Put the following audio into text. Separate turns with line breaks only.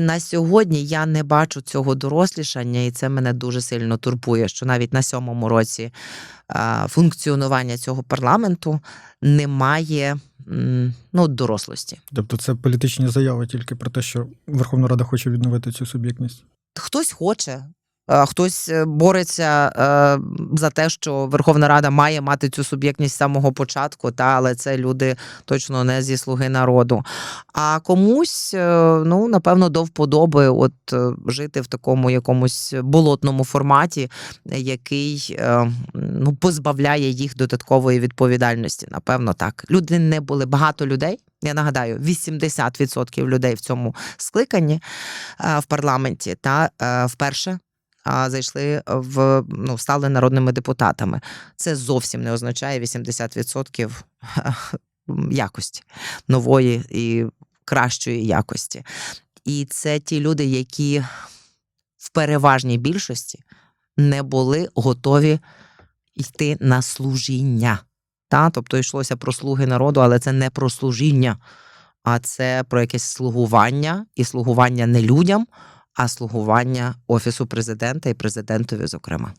На сьогодні я не бачу цього дорослішання, і це мене дуже сильно турбує, що навіть на сьомому році функціонування цього парламенту немає ну, дорослості.
Тобто це політичні заяви тільки про те, що Верховна Рада хоче відновити цю суб'єктність.
Хтось хоче. А Хтось е, бореться е, за те, що Верховна Рада має мати цю суб'єктність з самого початку, та але це люди точно не зі слуги народу. А комусь, е, ну напевно, до вподоби от е, жити в такому якомусь болотному форматі, який е, ну позбавляє їх додаткової відповідальності. Напевно, так. Люди не були багато людей. Я нагадаю, 80% людей в цьому скликанні е, в парламенті та е, вперше а, зайшли в ну, стали народними депутатами. Це зовсім не означає 80% якості нової і кращої якості. І це ті люди, які в переважній більшості не були готові йти на служіння. Та? Тобто йшлося про слуги народу, але це не про служіння, а це про якесь слугування і слугування не людям, а слугування офісу президента і президентові, зокрема.